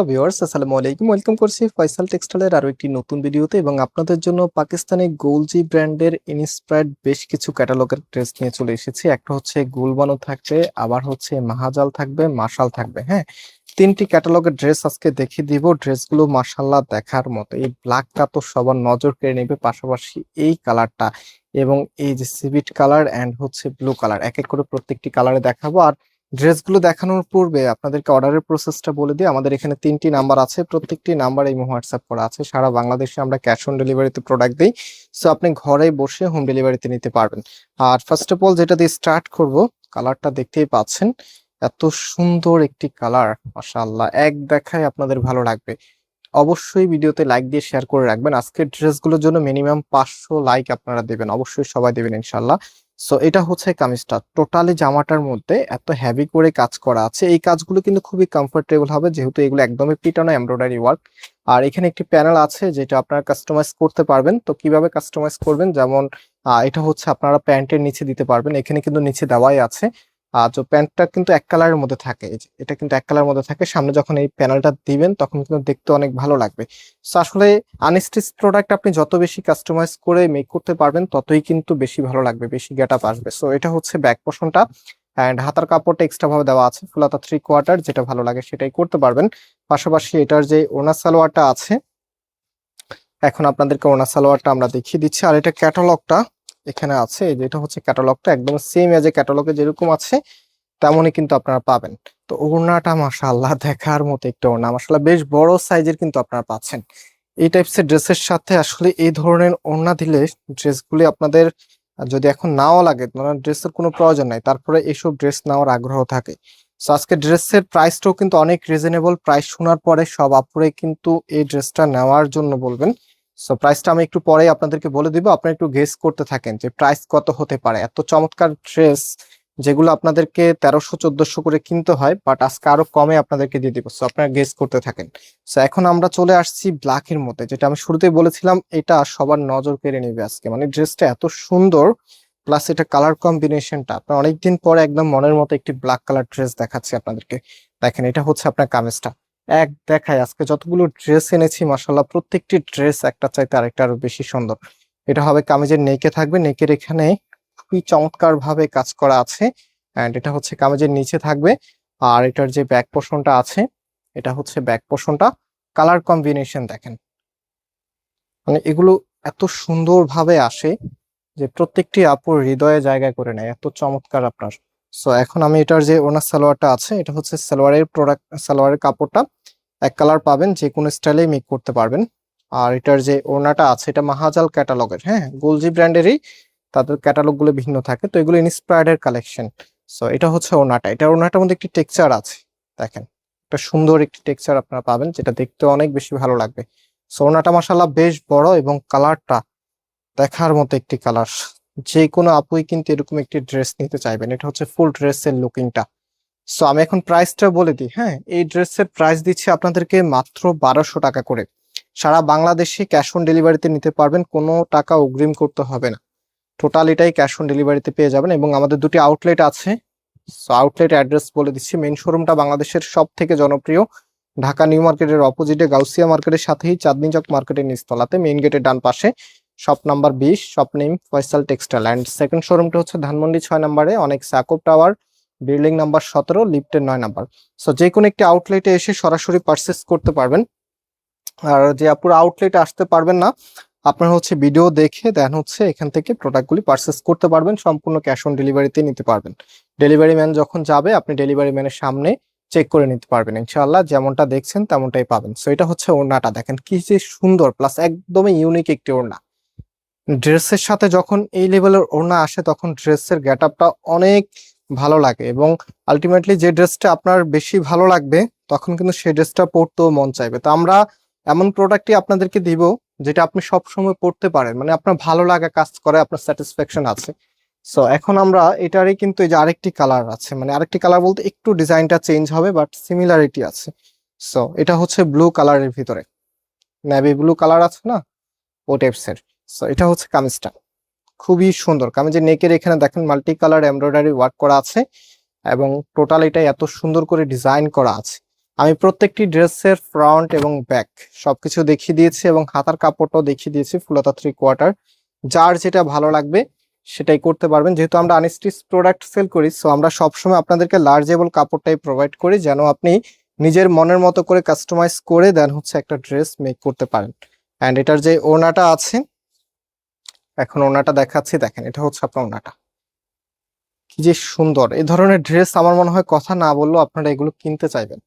Hello viewers, আসসালামু আলাইকুম। Welcome করছি ফয়সাল টেক্সটাইলের আরও একটি নতুন ভিডিওতে এবং আপনাদের জন্য পাকিস্তানি গোলজি ব্র্যান্ডের ইনস্পায়ার্ড বেশ কিছু ক্যাটালগের ড্রেস নিয়ে চলে এসেছি। একটা হচ্ছে গুলবানো থাকবে, আবার হচ্ছে মাহাজাল থাকবে, মাশাল থাকবে হ্যাঁ? তিনটি ক্যাটালগের ড্রেস আজকে দেখিয়ে দিব। ড্রেসগুলো মাশাল্লাহ দেখার মতো। এই ব্ল্যাকটা তো সবার নজর কেড়ে নেবে পাশাপাশি এই কালারটা এবং এই যে সিভিট কালার অ্যান্ড হচ্ছে ব্লু কালার এক এক করে প্রত্যেকটি কালারে দেখাবো। আর ড্রেসগুলো দেখানোর পূর্বে আপনাদেরকে অর্ডারের প্রসেসটা বলে দিই। আমাদের এখানে তিনটি নাম্বার আছে, প্রত্যেকটি নাম্বার এই হোয়াটসঅ্যাপ করা আছে। সারা বাংলাদেশে আমরা ক্যাশ অন ডেলিভারিতে প্রোডাক্ট দিই। সো আপনি ঘরে বসে হোম ডেলিভারিতে নিতে পারবেন। আর ফার্স্ট অফ অল যেটা দিয়ে স্টার্ট করব কালারটা দেখতেই পাচ্ছেন। এত সুন্দর একটি কালার মাশাআল্লাহ। এক দেখায় আপনাদের ভালো লাগবে। অবশ্যই ভিডিওতে লাইক দিয়ে শেয়ার করে রাখবেন। আজকের ড্রেসগুলোর জন্য মিনিমাম পাঁচশো লাইক আপনারা দেবেন। অবশ্যই সবাই দেবেন ইনশাল্লাহ সো এটা হচ্ছে কামিজটা। টোটালি জামাটার মধ্যে এত হেভি করে কাজ করা আছে। এই কাজগুলো কিন্তু খুবই কমফোর্টেবল হবে, যেহেতু এগুলো একদমই পিটানো এমব্রয়ডারি ওয়ার্ক আর এখানে একটি প্যানেল আছে, যেটা আপনারা কাস্টমাইজ করতে পারবেন। তো কীভাবে কাস্টমাইজ করবেন? যেমন এটা হচ্ছে আপনারা প্যান্টের নিচে দিতে পারবেন। এখানে কিন্তু নিচে দেওয়াই আছে। তো প্যান্টটা কিন্তু এক কালারের মধ্যে থাকে। এটা কিন্তু এক কালারের মধ্যে থাকে। সামনে যখন এই প্যানেলটা দিবেন, তখন কিন্তু দেখতে অনেক ভালো লাগবে। সো আসলে আনস্টিচ প্রোডাক্ট আপনি যত বেশি কাস্টমাইজ করে মেক করতে পারবেন, ততই কিন্তু বেশি ভালো লাগবে, বেশি গেট আসবে। সো এটা হচ্ছে ব্যাক পোর্শনটা অ্যান্ড হাতার কাপড়টা এক্সট্রা ভাবে দেওয়া আছে। ফুলাতা থ্রি কোয়ার্টার যেটা ভালো লাগে সেটাই করতে পারবেন। পাশাপাশি এটার যে ওনা সালোয়ারটা আছে, এখন আপনাদেরকে ওনা সালোয়ারটা আমরা দেখিয়ে দিচ্ছি। আর এটা ক্যাটালগটা এখানে আছে যেটা হচ্ছে ক্যাটালগটা একদম সেম এজ এ ক্যাটালগে যেরকম আছে, তেমনই কিন্তু আপনারা পাবেন। তো ওড়নাটা মাশাআল্লাহ দেখার মতো একটা ওড়না। মাশাআল্লাহ বেশ বড় সাইজের কিন্তু আপনারা পাচ্ছেন। এই টাইপসের ড্রেসের সাথে আসলে এই ধরনের ওড়না দিলে ড্রেসগুলি আপনাদের যদি এখন নাও লাগে ড্রেসের কোনো প্রয়োজন নাই, তারপরে এইসব ড্রেস নেওয়ার আগ্রহ থাকে। তো আজকে ড্রেসের প্রাইসটাও কিন্তু অনেক রিজনেবল প্রাইস শোনার পরে সব আপুরে কিন্তু এই ড্রেসটা নেওয়ার জন্য বলবেন। সো প্রাইসটা আমি একটু পরেই আপনাদেরকে বলে দিব। আপনারা একটু গেস করতে থাকেন যে প্রাইস কত হতে পারে। এত চমৎকার ড্রেস যেগুলো আপনাদেরকে তেরোশো, চোদ্দশো করে কিনতে হয় বাট আজকে আরও কমে আপনাদেরকে দিয়ে দিব। সো আপনারা গেস করতে থাকেন। সো এখন আমরা চলে আসছি ব্ল্যাকের মধ্যে, যেটা আমি শুরুতেই বলেছিলাম, এটা সবার নজর কেড়ে নেবে আজকে। মানে ড্রেসটা এত সুন্দর প্লাস এটা কালার কম্বিনেশনটা আপনার অনেকদিন পরে একদম মনের মতো একটি ব্ল্যাক কালার ড্রেস দেখাচ্ছি আপনাদেরকে। দেখেন, এটা হচ্ছে আপনার কামিজটা। এক দেখায়। আজকে যতগুলো ড্রেস এনেছি মাসাল্লাহ প্রত্যেকটি ড্রেস একটা চাইতে আরেকটা আরও বেশি সুন্দর। এটা হবে কামিজের নেকে থাকবে। নেকের এখানে খুবই চমৎকার ভাবে কাজ করা আছে। এন্ড এটা হচ্ছে কামিজের নিচে থাকবে। আর এটার যে ব্যাক পোর্শনটা আছে, এটা হচ্ছে ব্যাক পোর্শনটা কালার কম্বিনেশন দেখেন। মানে এগুলো এত সুন্দর ভাবে আসে যে প্রত্যেকটি আপুর হৃদয়ে জায়গা করে নেয়। এত চমৎকার আপনার। সো এখন আমি এটার যে ওনার সালোয়ারটা আছে, এটা হচ্ছে সালোয়ারের প্রোডাক্ট সালোয়ারের কাপড়টা। এক কালার পাবেন, যে কোনো স্টাইলেই মেক করতে পারবেন। আর এটার যে ওড়নাটা আছে, এটা মাহাজাল ক্যাটালগের হ্যাঁ? গোলজি ব্র্যান্ডেরই তাদের ক্যাটালগগুলো ভিন্ন থাকে। তো এগুলো ইন্সপায়ার্ড এর কালেকশন। সো এটা হচ্ছে ওড়নাটা। এটা ওড়নাটার মধ্যে একটি টেক্সচার আছে, দেখেন। একটা সুন্দর একটি টেক্সচার আপনারা পাবেন, যেটা দেখতে অনেক বেশি ভালো লাগবে। সো ওড়নাটা মাসাল্লাহ বেশ বড় এবং কালারটা দেখার মতো একটি কালার। যে কোনো আপুই কিন্তু এরকম একটি ড্রেস নিতে চাইবেন। এটা হচ্ছে ফুল ড্রেসের লুকিংটা। সো আমি এখন প্রাইসটা বলে দিই হ্যাঁ? এই ড্রেসের প্রাইস দিচ্ছি আপনাদেরকে মাত্র বারোশো টাকা করে। সারা বাংলাদেশে ক্যাশ অন ডেলিভারিতে নিতে পারবেন, কোনো টাকা অগ্রিম করতে হবে না। টোটাল এটাই ক্যাশ অন ডেলিভারিতে পেয়ে যাবেন এবং আমাদের দুটি আউটলেট আছে। সো আউটলেট অ্যাড্রেস বলে দিচ্ছি মেন শোরুমটা বাংলাদেশের সব থেকে জনপ্রিয়। ঢাকা নিউ মার্কেটের অপোজিটে গাউসিয়া মার্কেটের সাথেই চাঁদনি চক মার্কেটের নিচতলাতে মেইন গেটের ডান পাশে। শপ নাম্বার বিশ shop name Faisal textile and second শোরুমটা হচ্ছে ধানমন্ডি ছয় নম্বরে অনেক সাকোপ টাওয়ার বিল্ডিং নাম্বার সতেরো, লিফটের নয় নাম্বার। সো যে কোনো একটি আউটলেটে এসে সরাসরি পারচেস করতে পারবেন। আর যে আপুরা আউটলেটে আসতে পারবেন না, আপনার হচ্ছে ভিডিও দেখে দেন হচ্ছে এখান থেকে প্রোডাক্টগুলি পারচেস করতে পারবেন। সম্পূর্ণ ক্যাশ অন ডেলিভারিতে নিতে পারবেন। ডেলিভারি ম্যান যখন যাবে, আপনি ডেলিভারি ম্যানের সামনে চেক করে নিতে পারবেন। ইনশাআল্লাহ, যেমনটা দেখছেন, তেমনটাই পাবেন। সো এটা হচ্ছে ওড়নাটা। দেখেন কি যে সুন্দর প্লাস একদমই ইউনিক একটি ওড়না। ড্রেসের সাথে যখন এই লেভেলের ওড়না আসে, তখন ড্রেসের গেট আপটা অনেক ভালো লাগে এবং আলটিমেটলি যে ড্রেসটা আপনার বেশি ভালো লাগবে, তখন কিন্তু সেই ড্রেসটা পরতেও মন চাইবে। তো আমরা এমন প্রোডাক্টই আপনাদেরকে দিব যেটা আপনি সব সময় পড়তে পারেন। মানে আপনার ভালো লাগা কাজ করে, আপনার স্যাটিসফ্যাকশন আছে। সো এখন আমরা এটারই কিন্তু এই যে আরেকটি কালার আছে। মানে আরেকটি কালার বলতে একটু ডিজাইনটা চেঞ্জ হবে বাট সিমিলারিটি আছে। সো এটা হচ্ছে ব্লু কালারের ভিতরে। নেভি ব্লু কালার আছে না? ও টাইপসের সো এটা হচ্ছে কামিজটা। খুবই সুন্দর। কামিজের নেকের এখানে দেখেন মাল্টি কালার এমব্রয়ডারি ওয়ার্ক করা আছে এবং টোটাল এটা এত সুন্দর করে ডিজাইন করা আছে। আমি প্রত্যেকটি ড্রেসের ফ্রন্ট এবং ব্যাক সবকিছু দেখিয়ে দিয়েছি এবং হাতার কাপড়টাও দেখিয়ে দিয়েছি ফুলতা থ্রি কোয়ার্টার যার যেটা ভালো লাগবে সেটাই করতে পারবেন। যেহেতু আমরা আনস্টিচ প্রোডাক্ট সেল করি সো আমরা সবসময় আপনাদেরকে লার্জেবল কাপড়টাই প্রোভাইড করি যেন আপনি নিজের মনের মতো করে কাস্টমাইজ করে দেন হচ্ছে একটা ড্রেস মেক করতে পারেন। অ্যান্ড এটার যে ওড়নাটা আছে এখন ওড়নাটা দেখাচ্ছি, দেখেন, এটা হচ্ছে আপনার ওড়নাটা। কি যে সুন্দর। এই ধরনের ড্রেস আমার মনে হয় কথা না বললেও আপনারা এগুলো কিনতে চাইবেন।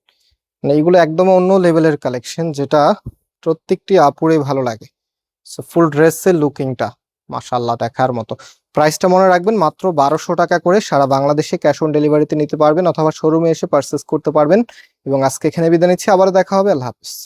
মানে এইগুলো একদম অন্য লেভেলের কালেকশন যেটা প্রত্যেকটি আপুরে ভালো লাগে। সো ফুল ড্রেসের লুকিংটা মাশাল্লাহ দেখার মতো। প্রাইসটা মনে রাখবেন মাত্র বারোশো টাকা করে, সারা বাংলাদেশে ক্যাশ অন ডেলিভারিতে নিতে পারবেন অথবা শোরুমে এসে পারচেস করতে পারবেন। এবং আজকে এখানে বিদায় নিচ্ছি আবার দেখা হবে, আল্লাহ হাফিজ।